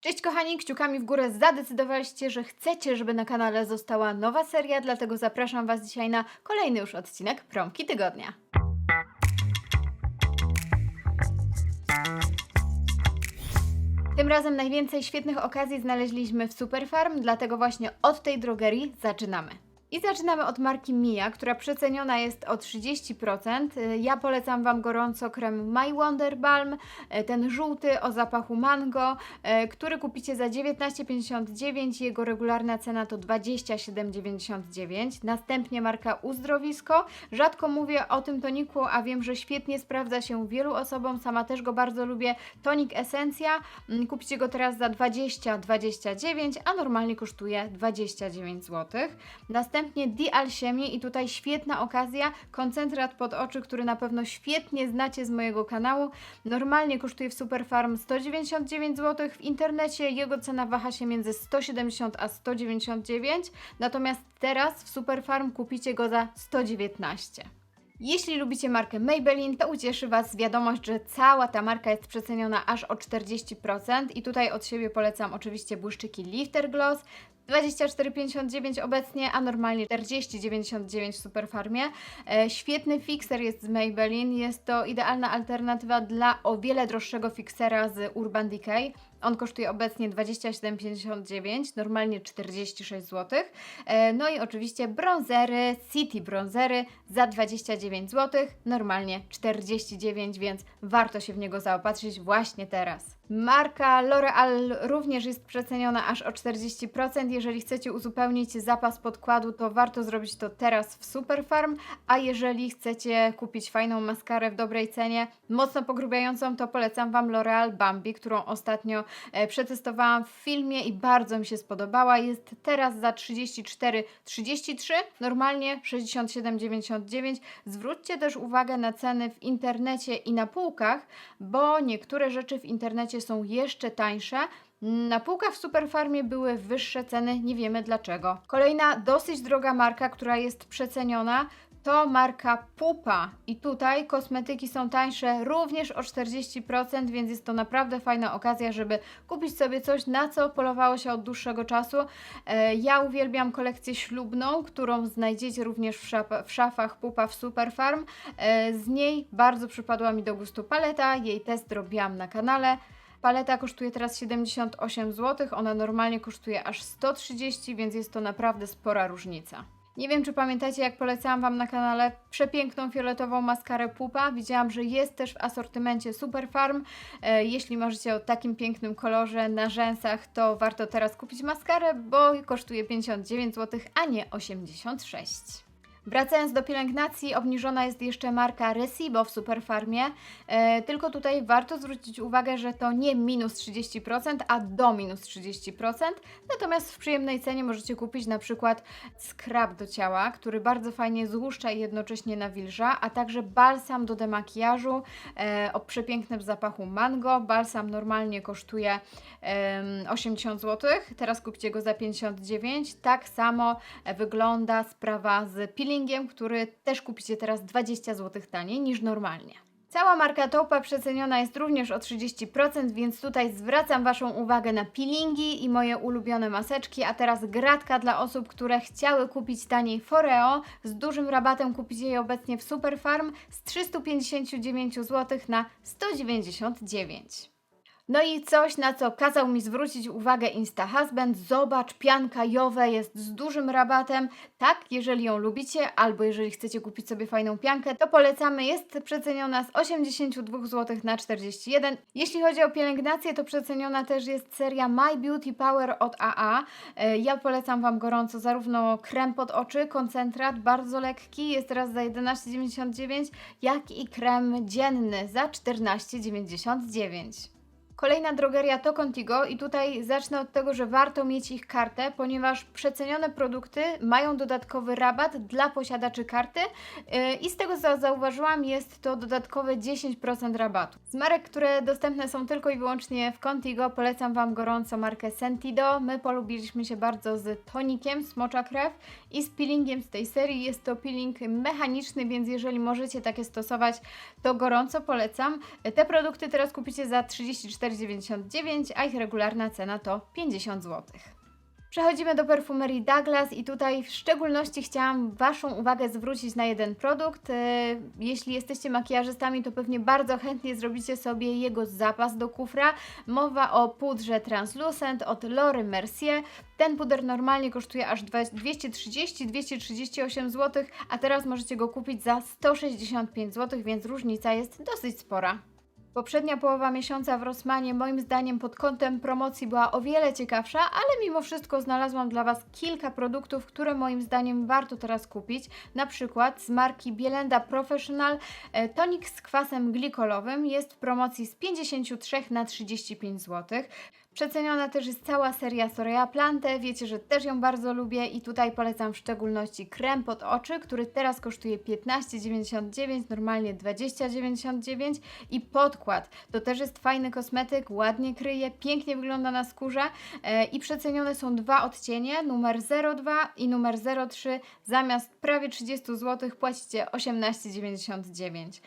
Cześć kochani, kciukami w górę zadecydowaliście, że chcecie, żeby na kanale została nowa seria, dlatego zapraszam Was dzisiaj na kolejny już odcinek Promki Tygodnia. Tym razem najwięcej świetnych okazji znaleźliśmy w Superfarm, dlatego właśnie od tej drogerii zaczynamy. I zaczynamy od marki Mia, która przeceniona jest o 30%. Y, Ja polecam Wam gorąco krem My Wonder Balm, y, ten żółty o zapachu mango, y, który kupicie za 19,59. Jego regularna cena to 27,99. Następnie marka Uzdrowisko. Rzadko mówię o tym toniku, a wiem, że świetnie sprawdza się wielu osobom. Sama też go bardzo lubię. Tonik Esencja. Mm, Kupicie go teraz za 20,29, a normalnie kosztuje 29 zł. Następnie Di Alchemie i tutaj świetna okazja, koncentrat pod oczy, który na pewno świetnie znacie z mojego kanału. Normalnie kosztuje w Superfarm 199 zł, w internecie jego cena waha się między 170 a 199, natomiast teraz w Superfarm kupicie go za 119. Jeśli lubicie markę Maybelline, to ucieszy Was wiadomość, że cała ta marka jest przeceniona aż o 40% i tutaj od siebie polecam oczywiście błyszczyki Lifter Gloss, 24,59 obecnie, a normalnie 40,99 w Superfarmie. E, świetny fixer jest z Maybelline, jest to idealna alternatywa dla o wiele droższego fixera z Urban Decay. On kosztuje obecnie 27,59, normalnie 46 zł. E, No i oczywiście bronzery, City bronzery za 29 zł, normalnie 49, więc warto się w niego zaopatrzyć właśnie teraz. Marka L'Oreal również jest przeceniona aż o 40%. Jeżeli chcecie uzupełnić zapas podkładu, to warto zrobić to teraz w Superfarm, a jeżeli chcecie kupić fajną maskarę w dobrej cenie, mocno pogrubiającą, to polecam Wam L'Oreal Bambi, którą ostatnio e, przetestowałam w filmie i bardzo mi się spodobała. Jest teraz za 34,33, normalnie 67,99. Zwróćcie też uwagę na ceny w internecie i na półkach, bo niektóre rzeczy w internecie są jeszcze tańsze. Na półkach w Superfarmie były wyższe ceny, nie wiemy dlaczego. Kolejna dosyć droga marka, która jest przeceniona, to marka Pupa i tutaj kosmetyki są tańsze również o 40%, więc jest to naprawdę fajna okazja, żeby kupić sobie coś, na co polowało się od dłuższego czasu. E, Ja uwielbiam kolekcję ślubną, którą znajdziecie również w, szaf- w szafach Pupa w Superfarm. E, Z niej bardzo przypadła mi do gustu paleta, jej test robiłam na kanale. Paleta kosztuje teraz 78 zł, ona normalnie kosztuje aż 130, więc jest to naprawdę spora różnica. Nie wiem, czy pamiętacie, jak polecałam Wam na kanale przepiękną fioletową maskarę Pupa. Widziałam, że jest też w asortymencie Superfarm. E, jeśli marzycie o takim pięknym kolorze na rzęsach, to warto teraz kupić maskarę, bo kosztuje 59 zł, a nie 86. Wracając do pielęgnacji, obniżona jest jeszcze marka Recibo w Superfarmie. E, tylko tutaj warto zwrócić uwagę, że to nie minus 30%, a do minus 30%. Natomiast w przyjemnej cenie możecie kupić na przykład skrab do ciała, który bardzo fajnie złuszcza i jednocześnie nawilża, a także balsam do demakijażu e, o przepięknym zapachu mango. Balsam normalnie kosztuje em, 80 zł, teraz kupcie go za 59. Tak samo e, wygląda sprawa z peelingiem, który też kupicie teraz 20 zł taniej niż normalnie. Cała marka Topa przeceniona jest również o 30%, więc tutaj zwracam Waszą uwagę na peelingi i moje ulubione maseczki, a teraz gratka dla osób, które chciały kupić taniej Foreo. Z dużym rabatem kupicie je obecnie w Superfarm z 359 zł na 199. No i coś, na co kazał mi zwrócić uwagę Insta Husband. Zobacz, pianka Jowe jest z dużym rabatem. Tak, jeżeli ją lubicie, albo jeżeli chcecie kupić sobie fajną piankę, to polecamy. Jest przeceniona z 82 zł na 41. Jeśli chodzi o pielęgnację, to przeceniona też jest seria My Beauty Power od AA. E, Ja polecam Wam gorąco zarówno krem pod oczy, koncentrat, bardzo lekki, jest teraz za 11,99, jak i krem dzienny za 14,99. Kolejna drogeria to Contigo i tutaj zacznę od tego, że warto mieć ich kartę, ponieważ przecenione produkty mają dodatkowy rabat dla posiadaczy karty yy, i z tego co zauważyłam jest to dodatkowe 10% rabatu. Z marek, które dostępne są tylko i wyłącznie w Contigo polecam Wam gorąco markę Sentido. My polubiliśmy się bardzo z tonikiem Smocza Krew i z peelingiem z tej serii. Jest to peeling mechaniczny, więc jeżeli możecie takie stosować, to gorąco polecam. Te produkty teraz kupicie za 34 44,99, a ich regularna cena to 50 zł. Przechodzimy do perfumerii Douglas i tutaj w szczególności chciałam Waszą uwagę zwrócić na jeden produkt. E, Jeśli jesteście makijażystami, to pewnie bardzo chętnie zrobicie sobie jego zapas do kufra. Mowa o pudrze Translucent od Lory Mercier. Ten puder normalnie kosztuje aż 230-238 zł, a teraz możecie go kupić za 165 zł, więc różnica jest dosyć spora. Poprzednia połowa miesiąca w Rossmanie moim zdaniem pod kątem promocji była o wiele ciekawsza, ale mimo wszystko znalazłam dla Was kilka produktów, które moim zdaniem warto teraz kupić. Na przykład z marki Bielenda Professional e, tonik z kwasem glikolowym jest w promocji z 53 na 35 zł. Przeceniona też jest cała seria Soraya Plante, wiecie, że też ją bardzo lubię i tutaj polecam w szczególności krem pod oczy, który teraz kosztuje 15,99, normalnie 20,99 i podkład. To też jest fajny kosmetyk, ładnie kryje, pięknie wygląda na skórze e, i przecenione są dwa odcienie, numer 02 i numer 03. Zamiast prawie 30 zł płacicie 18,99.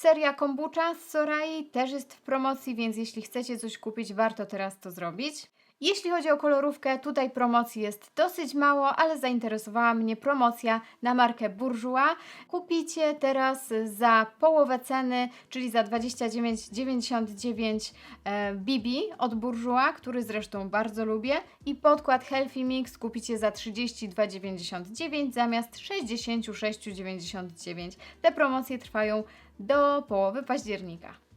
Seria kombucha z Sorai też jest w promocji, więc jeśli chcecie coś kupić, warto teraz to zrobić. Jeśli chodzi o kolorówkę, tutaj promocji jest dosyć mało, ale zainteresowała mnie promocja na markę Bourjois. Kupicie teraz za połowę ceny, czyli za 29,99 e, BB od Bourjois, który zresztą bardzo lubię. I podkład Healthy Mix kupicie za 32,99 zamiast 66,99. Te promocje trwają do połowy października.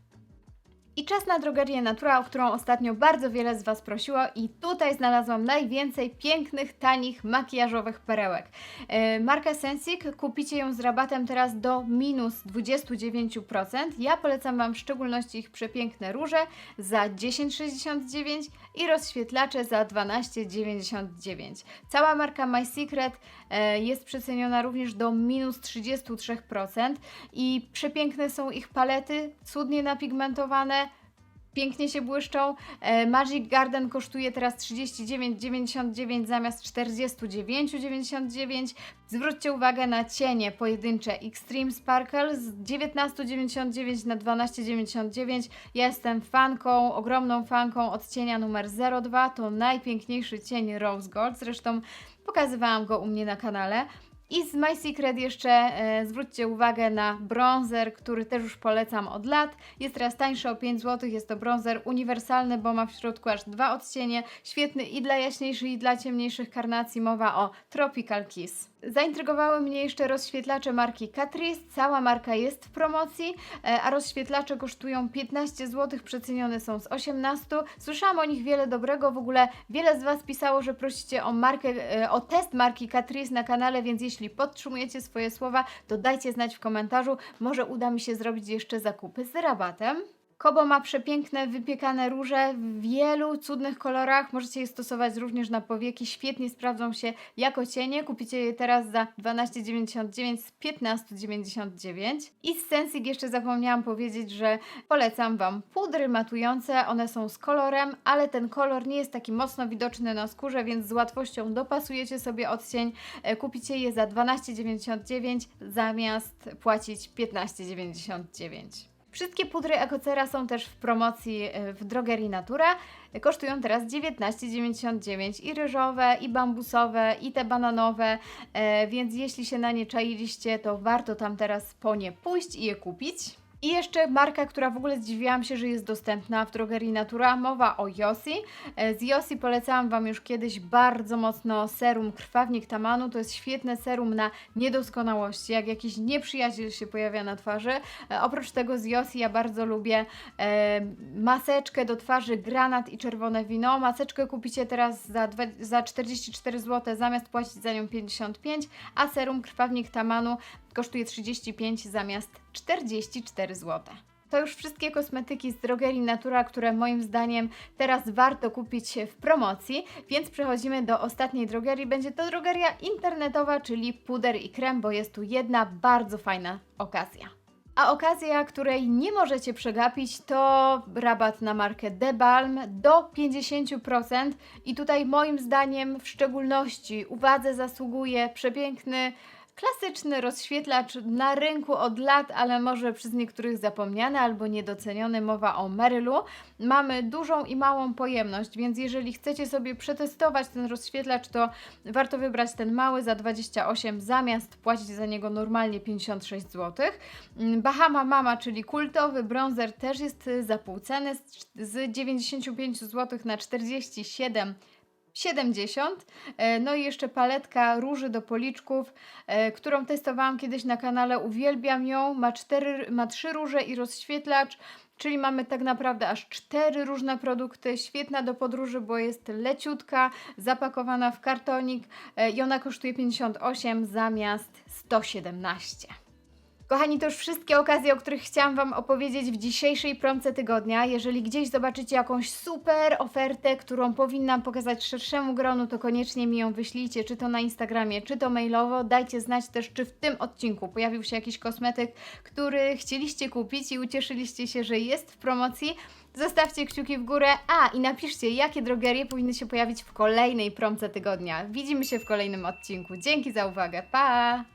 I czas na drogerię Natura, o którą ostatnio bardzo wiele z Was prosiło i tutaj znalazłam najwięcej pięknych, tanich, makijażowych perełek. E, marka Sensik, kupicie ją z rabatem teraz do minus 29%. Ja polecam Wam w szczególności ich przepiękne róże za 10,69 i rozświetlacze za 12,99. Cała marka My Secret e, jest przeceniona również do minus 33% i przepiękne są ich palety, cudnie napigmentowane, pięknie się błyszczą. E, Magic Garden kosztuje teraz 39,99 zamiast 49,99. Zwróćcie uwagę na cienie pojedyncze Extreme Sparkle z 19,99 na 12,99. Ja jestem fanką, ogromną fanką odcienia numer 02. To najpiękniejszy cień Rose Gold. Zresztą pokazywałam go u mnie na kanale. I z My Secret jeszcze e, zwróćcie uwagę na bronzer, który też już polecam od lat. Jest teraz tańszy o 5 zł. Jest to bronzer uniwersalny, bo ma w środku aż dwa odcienie. Świetny i dla jaśniejszych, i dla ciemniejszych karnacji. Mowa o Tropical Kiss. Zaintrygowały mnie jeszcze rozświetlacze marki Catrice. Cała marka jest w promocji, e, a rozświetlacze kosztują 15 zł, przecenione są z 18. Słyszałam o nich wiele dobrego, w ogóle wiele z Was pisało, że prosicie o markę, e, o test marki Catrice na kanale, więc jeśli podtrzymujecie swoje słowa, to dajcie znać w komentarzu. Może uda mi się zrobić jeszcze zakupy z rabatem. Kobo ma przepiękne, wypiekane róże w wielu cudnych kolorach. Możecie je stosować również na powieki. Świetnie sprawdzą się jako cienie. Kupicie je teraz za 12,99 z 15,99. I z Sensik jeszcze zapomniałam powiedzieć, że polecam Wam pudry matujące. One są z kolorem, ale ten kolor nie jest taki mocno widoczny na skórze, więc z łatwością dopasujecie sobie odcień. E, Kupicie je za 12,99 zamiast płacić 15,99. Wszystkie pudry Ecocera są też w promocji e, w drogerii Natura. Kosztują teraz 19,99 i ryżowe, i bambusowe, i te bananowe, e, więc jeśli się na nie czailiście, to warto tam teraz po nie pójść i je kupić. I jeszcze marka, która w ogóle zdziwiłam się, że jest dostępna w drogerii Natura, mowa o Yossi. E, Z Yossi polecałam Wam już kiedyś bardzo mocno serum Krwawnik Tamanu. To jest świetne serum na niedoskonałości, jak jakiś nieprzyjaciel się pojawia na twarzy. E, Oprócz tego z Yossi ja bardzo lubię e, maseczkę do twarzy granat i czerwone wino. Maseczkę kupicie teraz za, za 44 zł, zamiast płacić za nią 55, a serum Krwawnik Tamanu kosztuje 35 zamiast 44 zł. To już wszystkie kosmetyki z drogerii Natura, które moim zdaniem teraz warto kupić w promocji, więc przechodzimy do ostatniej drogerii. Będzie to drogeria internetowa, czyli puder i krem, bo jest tu jedna bardzo fajna okazja. A okazja, której nie możecie przegapić, to rabat na markę The Balm do 50%. I tutaj moim zdaniem w szczególności uwadze zasługuje przepiękny Klasyczny rozświetlacz na rynku od lat, ale może przez niektórych zapomniany albo niedoceniony. Mowa o Merylu. Mamy dużą i małą pojemność, więc jeżeli chcecie sobie przetestować ten rozświetlacz, to warto wybrać ten mały za 28 zamiast płacić za niego normalnie 56 zł. Bahama Mama, czyli kultowy bronzer też jest za pół ceny z- z 95 zł na 47 70. E, No i jeszcze paletka róży do policzków, e, którą testowałam kiedyś na kanale. Uwielbiam ją. Ma, cztery, ma trzy róże i rozświetlacz. Czyli mamy tak naprawdę aż cztery różne produkty. Świetna do podróży, bo jest leciutka, zapakowana w kartonik e, i ona kosztuje 58 zamiast 117. Kochani, to już wszystkie okazje, o których chciałam Wam opowiedzieć w dzisiejszej promce tygodnia. Jeżeli gdzieś zobaczycie jakąś super ofertę, którą powinnam pokazać szerszemu gronu, to koniecznie mi ją wyślijcie, czy to na Instagramie, czy to mailowo. Dajcie znać też, czy w tym odcinku pojawił się jakiś kosmetyk, który chcieliście kupić i ucieszyliście się, że jest w promocji. Zostawcie kciuki w górę, a i napiszcie, jakie drogerie powinny się pojawić w kolejnej promce tygodnia. Widzimy się w kolejnym odcinku. Dzięki za uwagę, pa!